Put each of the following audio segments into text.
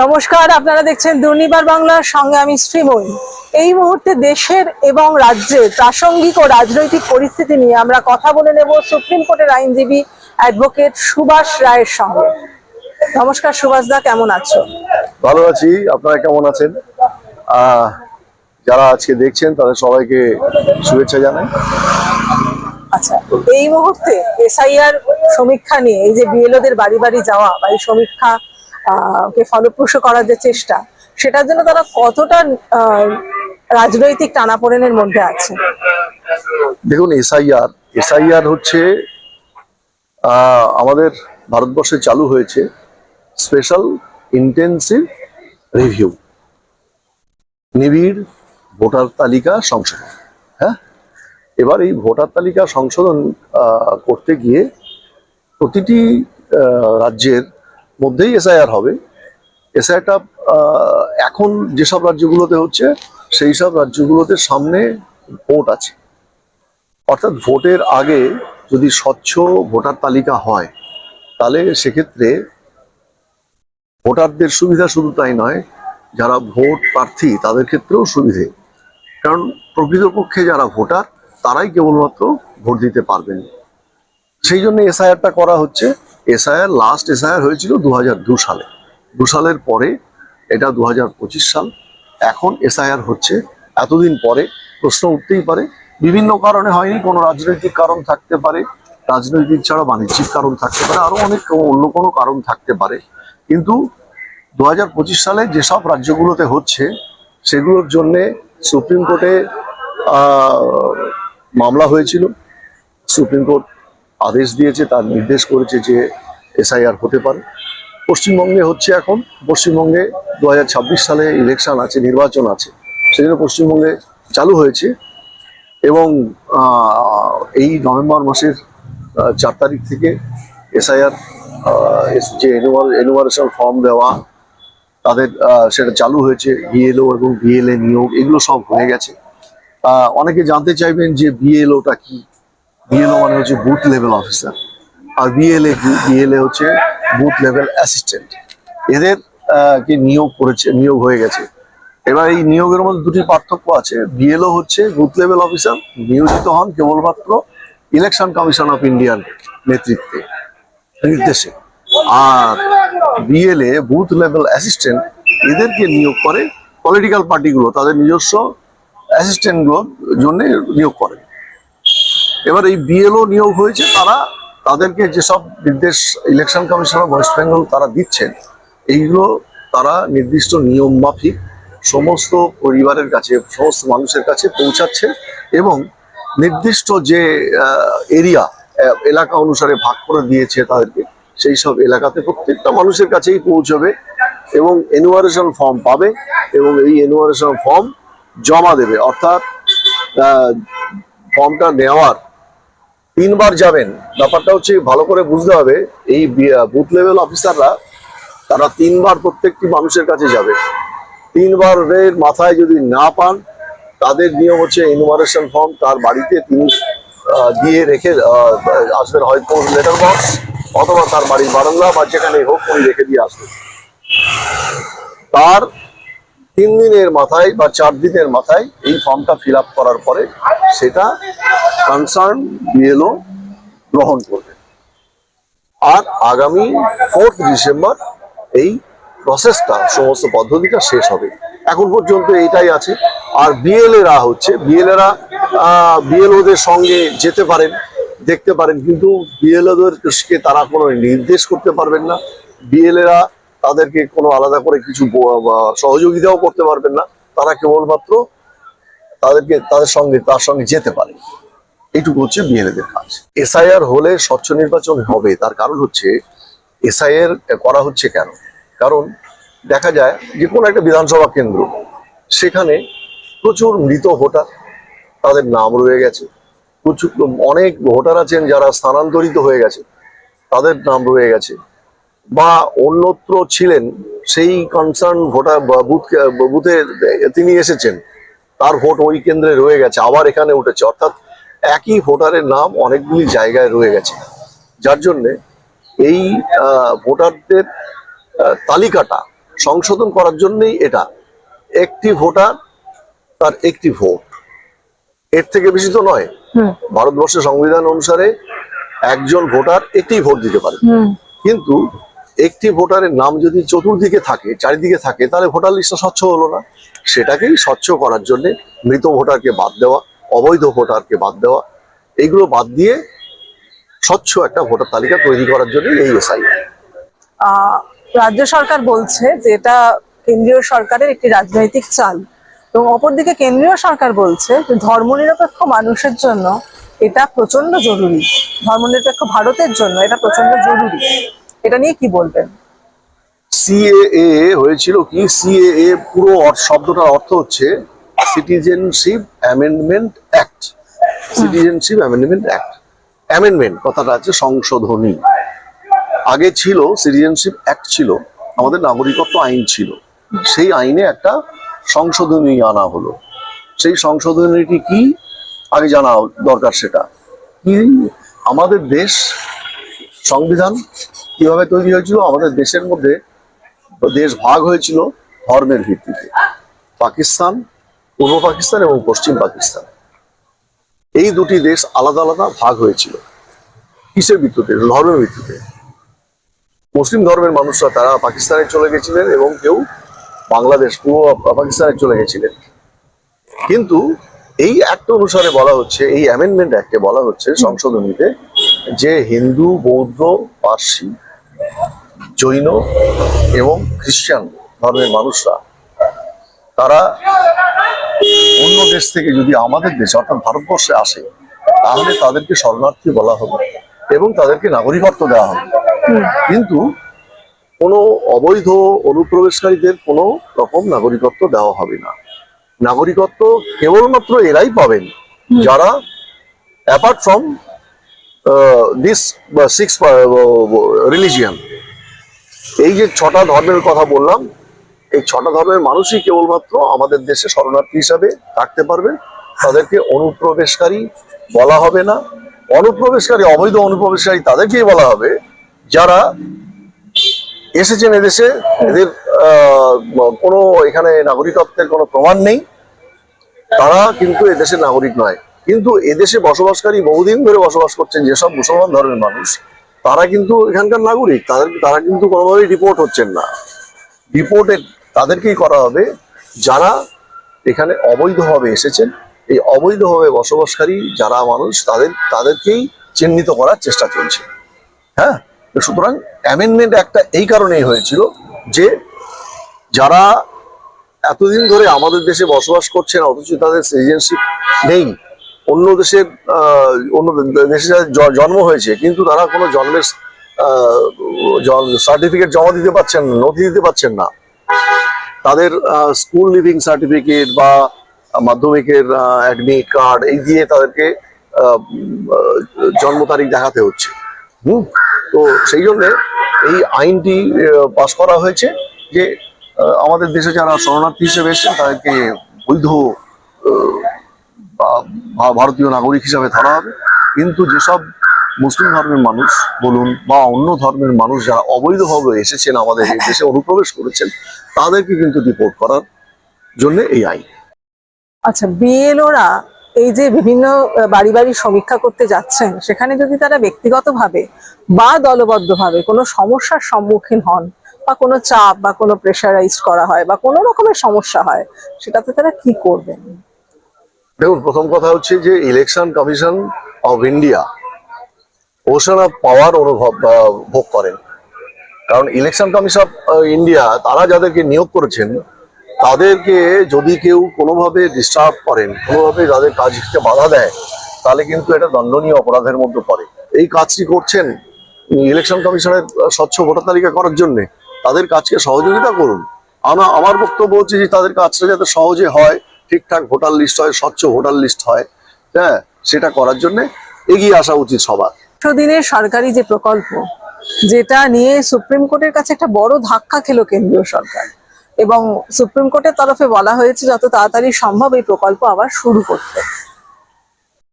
নমস্কার আপনারা দেখছেন দুর্নিবার বাংলার সঙ্গে আমি শ্রীময়ী। এই মুহূর্তে দেশের এবং রাজ্যের প্রাসঙ্গিক ও রাজনৈতিক পরিস্থিতি নিয়ে আমরা কথা বলে নেব সুপ্রিম কোর্টের আইনজীবী অ্যাডভোকেট সুভাষ রায়ের সঙ্গে। নমস্কার সুভাষ দা কেমন আছো? ভালো আছি আপনারা কেমন আছেন? যারা আজকে দেখছেন তাদের সবাইকে শুভেচ্ছা জানাই। আচ্ছা এই মুহূর্তে এসআইআর সমীক্ষা নিয়ে এই যে বিএলওদের বাড়ি বাড়ি যাওয়া বা এই সমীক্ষা কে ফলপ্রসূ করার যে চেষ্টা, সেটার জন্য তারা কতটা রাজনৈতিক টানাপোড়েনের মধ্যে আছে? দেখুন এসআইআর এসআইআর হচ্ছে আমাদের ভারতবর্ষে চালু হয়েছে স্পেশাল ইন্টেন্সিভ রিভিউ নিবিড় ভোটার তালিকা সংশোধন হ্যাঁ? এবার এই ভোটার তালিকা সংশোধন করতে গিয়ে প্রতিটি রাজ্যের মধ্যেই এসআইআর হবে। এসআইআরটা এখন যেসব রাজ্যগুলোতে হচ্ছে, সেই সব রাজ্যগুলোতে সামনে ভোট আছে। অর্থাৎ ভোটের আগে যদি স্বচ্ছ ভোটার তালিকা হয়, তাহলে সেক্ষেত্রে ভোটারদের সুবিধা শুধু তাই নয়, যারা ভোট প্রার্থী, তাদের ক্ষেত্রেও সুবিধে। কারণ প্রকৃতপক্ষে যারা ভোটার, তারাই কেবলমাত্র ভোট দিতে পারবেন। সেই জন্য এসআইআরটা করা হচ্ছে। এসআইআর লাস্ট এসআইআর হয়েছিল দু দু সালে। দু সালের পরে এটা দু হাজার পঁচিশ সাল। এখন এসআইআর হচ্ছে। এতদিন পরে প্রশ্ন উঠতেই পারে। বিভিন্ন কারণে হয়নি, কোনো রাজনৈতিক কারণ থাকতে পারে, রাজনৈতিক ছাড়া বাণিজ্যিক কারণ থাকতে পারে আরও অনেক অন্য কোনো কারণ থাকতে পারে। কিন্তু দু হাজার পঁচিশ সালে যেসব রাজ্যগুলোতে হচ্ছে, সেগুলোর জন্যে সুপ্রিম কোর্টে মামলা হয়েছিল। সুপ্রিম কোর্ট আদেশ দিয়েছে, তার নির্দেশ করেছে যে এসআইআর হতে পারে। পশ্চিমবঙ্গে হচ্ছে এখন, পশ্চিমবঙ্গে দু হাজার ছাব্বিশ সালে ইলেকশন আছে, নির্বাচন আছে, সেজন্য পশ্চিমবঙ্গে চালু হয়েছে এবং এই নভেম্বর মাসের চার তারিখ থেকে এসআইআর যে এনুমারেশন ফর্ম দেওয়া, তাদের সেটা চালু হয়েছে বিএলও এবং বিএলএ নিয়োগ, এগুলো সব হয়ে গেছে। অনেকে জানতে চাইবেন যে বিএলওটা কি? বিএলও মানে হচ্ছে বুথ লেভেল অফিসার আর বিএলএ বিএলএ হচ্ছে বুথ লেভেল অ্যাসিস্ট্যান্ট এদের কে নিয়োগ করেছে, নিয়োগ হয়ে গেছে। এবার এই নিয়োগের মধ্যে দুটি পার্থক্য আছে। বিএলও হচ্ছে বুথ লেভেল অফিসার নিয়োজিত হন কেবলমাত্র ইলেকশন কমিশন অফ ইন্ডিয়ার নেতৃত্বে, নির্দেশে। আর বিএলএ বুথ লেভেল অ্যাসিস্ট্যান্ট এদেরকে নিয়োগ করে পলিটিক্যাল পার্টিগুলো তাদের নিজস্ব অ্যাসিস্ট্যান্টগুলোর জন্য নিয়োগ করে। এবার এই বিএলও নিয়োগ হয়েছে, তারা তাদেরকে যেসব নির্দেশ election commission of West Bengal তারা দিচ্ছেন, এইগুলো তারা নির্দিষ্ট নিয়ম মাফিক সমস্ত পরিবারের কাছে, সমস্ত মানুষের কাছে পৌঁছাচ্ছে এবং নির্দিষ্ট যে এরিয়া এলাকা অনুসারে ভাগ করে দিয়েছে তাদেরকে, সেই সব এলাকাতে প্রত্যেকটা মানুষের কাছেই পৌঁছবে এবং এনুয়ারেশন ফর্ম পাবে এবং এই এনুয়ারেশন ফর্ম জমা দেবে। অর্থাৎ ফর্মটা নেওয়ার তিনবার যাবেন। ব্যাপারটা হচ্ছে ভালো করে বুঝতে হবে, এই বুথ লেভেল অফিসাররা তারা তিনবার প্রত্যেকটি মানুষের কাছে যাবে। তিনবারের মাথায় যদি না পান, তাদের নিয়ম হচ্ছে ইনভারেশন ফর্ম তার বাড়িতে তিনি দিয়ে রেখে আসবেন হয়তো লেটার বক্স অথবা তার বাড়ির বারান্দা বা যেখানে হোক উনি রেখে দিয়ে আসবেন। তার তিন দিনের মাথায় বা চার দিনের মাথায় এই ফর্মটা ফিল করার পরে সেটা কনসার্ন বিএলও গ্রহণ করবে। আর আগামী ফোর্থ ডিসেম্বর এই প্রসেসটা সমস্ত পদ্ধতিটা শেষ হবে। এখন পর্যন্ত এইটাই আছে। আর বিএলএরা হচ্ছে বিএলএরা বিএলওদের সঙ্গে যেতে পারেন, দেখতে পারেন, কিন্তু বিএলওদেরকে তারা কোনো নির্দেশ করতে পারবেন না। বিএলএরা তাদেরকে কোনো আলাদা করে কিছু সহযোগিতাও করতে পারবেন না। তারা কেবলমাত্র তাদেরকে তাদের সঙ্গে, তার সঙ্গে যেতে পারে। এইটুকু হচ্ছে বিএলএদের কাজ। এসআইআর হলে স্বচ্ছ নির্বাচন হবে, তার কারণ হচ্ছে এসআইআর করা হচ্ছে কেন? কারণ দেখা যায় যে কোনো একটা বিধানসভা কেন্দ্র, সেখানে প্রচুর মৃত ভোটার, তাদের নাম রয়ে গেছে। প্রচুর, অনেক ভোটার আছেন যারা স্থানান্তরিত হয়ে গেছে, তাদের নাম রয়ে গেছে। বা অন্যত্র ছিলেন সেই কনসার্ন ভোটার বুথে তিনি এসেছেন। তার ভোট ওই কেন্দ্রে রয়ে গেছে আবার এখানে উঠেছে। অর্থাৎ একই ভোটারের নাম অনেকগুলি জায়গায় রয়ে গেছে। যার জন্যে এই ভোটারদের তালিকাটা সংশোধন করার জন্যই এটা। একটি ভোটার তার একটি ভোট এর থেকে বেশি তো নয়। ভারতবর্ষের সংবিধান অনুসারে একজন ভোটার একটি ভোট দিতে পারে। কিন্তু একটি ভোটারের নাম যদি চতুর্দিকে থাকে, চারিদিকে থাকে, তাহলে ভোটার লিস্টটা স্বচ্ছ হলো না। সেটাকেই স্বচ্ছ করার জন্য মৃত ভোটারকে বাদ দেওয়া, অবৈধ ভোটারকে বাদ দেওয়া এইগুলো বাদ দিয়ে স্বচ্ছ একটা ভোটার তালিকা তৈরি করার জন্য এই এসআই। রাজ্য সরকার বলছে যে এটা কেন্দ্রীয় সরকারের একটি রাজনৈতিক চাল। এবং অপরদিকে কেন্দ্রীয় সরকার বলছে যে ধর্মনিরপেক্ষ মানুষের জন্য এটা প্রচণ্ড জরুরি। ধর্মনিরপেক্ষ ভারতের জন্য এটা প্রচণ্ড জরুরি। এটা নিয়ে কি বলবেন? সিএএ হয়েছিল কি? সিএএ পুরো শব্দটার অর্থ হচ্ছে citizenship amendment act citizenship amendment act amendment কথাটা আছে সংশোধনী। আগে ছিল সিটিজেনশিপ অ্যাক্ট ছিল, আমাদের নাগরিকত্ব আইন ছিল। সেই আইনে একটা সংশোধনী আনা হলো। সেই সংশোধনীটি কি? আগে জানা দরকার সেটা। কি আমাদের দেশ সংবিধান কীভাবে তৈরি হয়েছিল? আমাদের দেশের মধ্যে দেশ ভাগ হয়েছিল ধর্মের ভিত্তিতে। পাকিস্তান, পূর্ব পাকিস্তান এবং পশ্চিম পাকিস্তান। এই দুটি দেশ আলাদা আলাদা ভাগ হয়েছিল। কিসের ভিত্তিতে? ধর্মের ভিত্তিতে। মুসলিম ধর্মের মানুষরা তারা পাকিস্তানে চলে গেছিলেন এবং কেউ বাংলাদেশ, পূর্ব পাকিস্তানে চলে গেছিলেন। কিন্তু এই অ্যাক্ট অনুসারে বলা হচ্ছে, এই অ্যামেন্ডমেন্ট অ্যাক্টে বলা হচ্ছে সংশোধনীতে যে হিন্দু, বৌদ্ধ, পার্সি, জৈন এবং খ্রিস্টান ধর্মের মানুষরা, তারা অন্য দেশ থেকে যদি আমাদের দেশে, অর্থাৎ ভারতবর্ষে আসে, তাহলে তাদেরকে শরণার্থী বলা হবে এবং তাদেরকে নাগরিকত্ব দেওয়া হবে। কিন্তু কোনো অবৈধ অনুপ্রবেশকারীদের কোনো রকম নাগরিকত্ব দেওয়া হবে না। নাগরিকত্ব কেবলমাত্র এরাই পাবেন। যারা apart from this six religion এই যে ছটা ধর্মের কথা বললাম এই ছটা ধর্মের মানুষই কেবলমাত্র আমাদের দেশে শরণার্থী হিসাবে থাকতে পারবে। তাদেরকে অনুপ্রবেশকারী বলা হবে না। অনুপ্রবেশকারী অবৈধ অনুপ্রবেশকারী তাদেরকেই বলা হবে যারা এসেছেন এদেশে। এদের কোনো এখানে নাগরিকত্বের কোনো প্রমাণ নেই। তারা কিন্তু এদেশের নাগরিক নয়। কিন্তু এদেশে বসবাসকারী বহুদিন ধরে বসবাস করছেন যেসব মুসলমান ধর্মের মানুষ, তারা কিন্তু এখানকার নাগরিক। তাদের, তারা কিন্তু কোনোভাবেই রিপোর্ট হচ্ছেন না। রিপোর্টে তাদেরকেই করা হবে যারা এখানে অবৈধভাবে এসেছেন। এই অবৈধভাবে বসবাসকারী যারা মানুষ, তাদের, তাদেরকেই চিহ্নিত করার চেষ্টা চলছে। হ্যাঁ? সুতরাং অ্যামেন্ডমেন্ট একটা এই কারণেই হয়েছিল যে যারা এতদিন ধরে আমাদের দেশে বসবাস করছেন, অথচ তাদের সিটিজেনশিপ নেই। অন্য দেশের অন্য দেশে জন্ম হয়েছে, কিন্তু তারা কোনো জন্মের সার্টিফিকেট জমা দিতে পারছেন না নথি দিতে পারছেন না। তাদের স্কুল লিভিং সার্টিফিকেট বা মাধ্যমিকের অ্যাডমিট কার্ড এই দিয়ে তাদেরকে জন্ম তারিখ দেখাতে হচ্ছে। হুম? তো সেই জন্য এই আইনটি পাশ করা হয়েছে যে আমাদের দেশে যারা শরণার্থী হিসেবে এসেছেন, তাদেরকে বৈধ ভারতীয় নাগরিক হিসাবে ধরা হবে। কিন্তু যেসব মুসলিম ধর্মের মানুষ বলুন বা অন্য ধর্মের মানুষ যারা অবৈধভাবে এসেছেন, আমাদের এই দেশে অনুপ্রবেশ করেছেন, তাদেরকে কিন্তু রিপোর্ট করার জন্য এই আইন। আচ্ছা বিএলওরা এই যে বিভিন্ন বাড়ি বাড়ি সমীক্ষা করতে যাচ্ছেন, সেখানে যদি তারা ব্যক্তিগতভাবে বা দলবদ্ধভাবে কোনো সমস্যার সম্মুখীন হন বা কোনো চাপ বা কোনো প্রেশারাইজ করা হয় বা কোনো রকমের সমস্যা হয়, সেটাতে তারা কি করবেন? দেখুন, প্রথম কথা হচ্ছে যে election commission of India ocean of power অনুভব ভোগ করেন। কারণ ইলেকশন কমিশন অফ ইন্ডিয়া তারা যাদেরকে নিয়োগ করেছেন তাদেরকে যদি কেউ কোনোভাবে ডিস্টার্ব করেন, কোনোভাবে তাদের কাজকে বাধা দেয়, তাহলে কিন্তু এটা দণ্ডনীয় অপরাধের মধ্যে পড়ে। এই কাজটি করছেন ইলেকশন কমিশনের স্বচ্ছ ভোটার তালিকা করার জন্য। তাদের কাজকে সহযোগিতা করুন। আমার আমার বক্তব্য হচ্ছে যে তাদের কাজটা যাতে সহজে হয়, ঠিকঠাক ভোটার লিস্ট হয়, স্বচ্ছ ভোটার লিস্ট হয় হ্যাঁ সেটা করার জন্য এগিয়ে আসা উচিত সবার। দিনের সরকারি যে প্রকল্প, যেটা নিয়ে সুপ্রিম কোর্টের কাছে একটা বড় ধাক্কা খেলো কেন্দ্রীয় সরকার। এবং সুপ্রিম কোর্টের তরফে বলা হয়েছে যত তাড়াতাড়ি সম্ভব এই প্রকল্প আবার শুরু করতে।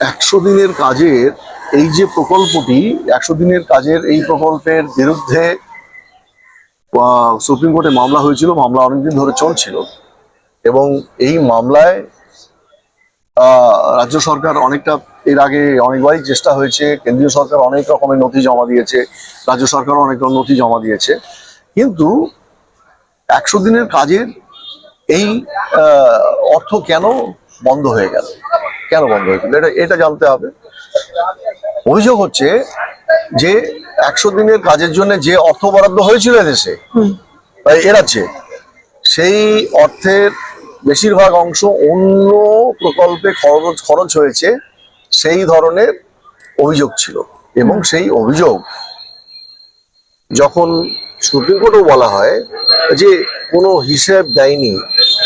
একশো দিনের কাজের এই যে প্রকল্পটি, একশো দিনের কাজের এই প্রকল্পের বিরুদ্ধে সুপ্রিম কোর্টে মামলা হয়েছিল, মামলা অনেকদিন ধরে চলছিল এবং এই মামলায় রাজ্য সরকার অনেকটা, এর আগে অনেকবারই চেষ্টা হয়েছে, কেন্দ্রীয় সরকার অনেক রকমের নথি জমা দিয়েছে, রাজ্য সরকারও অনেক রকম নথি জমা দিয়েছে। কিন্তু একশো দিনের কাজের এই অর্থ কেন বন্ধ হয়ে গেল? কেন বন্ধ হয়ে গেল? এটা এটা জানতে হবে। অভিযোগ হচ্ছে যে একশো দিনের কাজের জন্য যে অর্থ বরাদ্দ হয়েছিল দেশে হুম। এ সেই অর্থের বেশিরভাগ অংশ অন্য প্রকল্পে খরচ খরচ হয়েছে সেই ধরনের অভিযোগ ছিল। এবং সেই অভিযোগ যখন সুপ্রিম কোর্টেও বলা হয় যে কোনো হিসেব দেয়নি।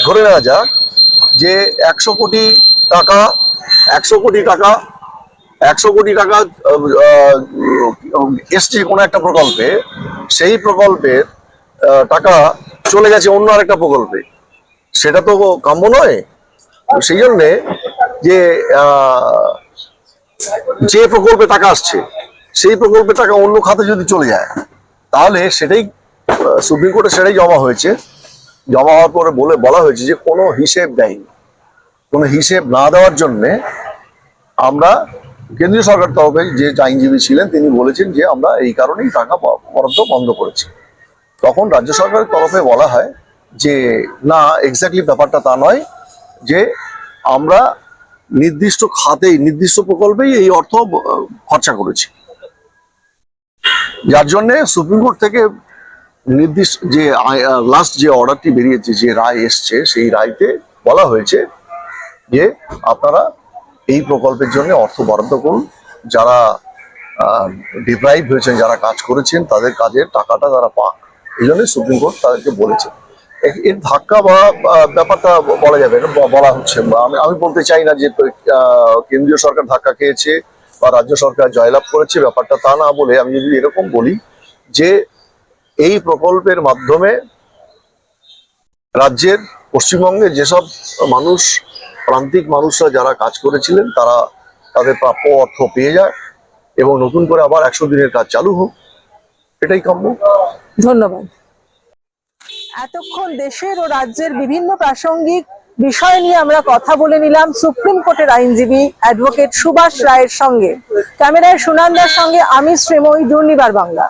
ধরে নেওয়া যাক যে একশো কোটি টাকা, একশো কোটি টাকা, একশো কোটি টাকা এসছে কোনো একটা প্রকল্পে, সেই প্রকল্পের টাকা চলে গেছে অন্য আরেকটা প্রকল্পে। সেটা তো কাম্য নয়। সেই জন্যে যে যে প্রকল্পে টাকা আসছে, সেই প্রকল্পে টাকা অন্য খাতে যদি চলে যায় তাহলে সেটাই সুপ্রিম কোর্টে সেটাই জমা হয়েছে। জমা হওয়ার পরে বলে, বলা হয়েছে যে কোনো হিসেব দেয়নি। কোনো হিসেব না দেওয়ার জন্যে আমরা কেন্দ্রীয় সরকার তরফে যে আইনজীবী ছিলেন, তিনি বলেছেন যে আমরা এই কারণেই টাকা বরাদ্দ বন্ধ করেছি। তখন রাজ্য সরকারের তরফে বলা হয় যে, না এক্স্যাক্টলি ব্যাপারটা তা নয় যে আমরা নির্দিষ্ট খাতেই, নির্দিষ্ট প্রকল্পেই এই অর্থ খরচা করেছি। যার জন্য সুপ্রিম কোর্ট থেকে নির্দিষ্ট যে লাস্ট যে অর্ডারটি বেরিয়েছে, যে রায় এসছে, সেই রায়তে বলা হয়েছে যে আপনারা এই প্রকল্পের জন্য অর্থ বরাদ্দ করুন। যারা ডিপ্রাইভ হয়েছেন, যারা কাজ করেছেন, তাদের কাজের টাকাটা তারা পাক। এই জন্য সুপ্রিম কোর্ট তাদেরকে বলেছে। এর ধাক্কা বা ব্যাপারটা বলা যাবে বলা হচ্ছে। আমি আমি বলতে চাই না যে কেন্দ্রীয় সরকার ধাক্কা খেয়েছে বা রাজ্য সরকার জয়লাভ করেছে, ব্যাপারটা তা না বলে আমি যদি এরকম বলি যে এই প্রকল্পের মাধ্যমে রাজ্যের পশ্চিমবঙ্গে যেসব মানুষ, প্রান্তিক মানুষরা যারা কাজ করেছিলেন, তারা তাদের প্রাপ্য অর্থ পেয়ে যায় এবং নতুন করে আবার একশো দিনের কাজ চালু হোক। এটাই কাম্য। ধন্যবাদ। এতক্ষণ দেশের ও রাজ্যের বিভিন্ন প্রাসঙ্গিক বিষয় নিয়ে আমরা কথা বলে নিলাম সুপ্রিম কোর্টের আইনজীবী অ্যাডভোকেট সুভাষ রায়ের সঙ্গে। ক্যামেরায় সুনান্দার সঙ্গে আমি শ্রীময়ী দুর্নিবার বাংলা।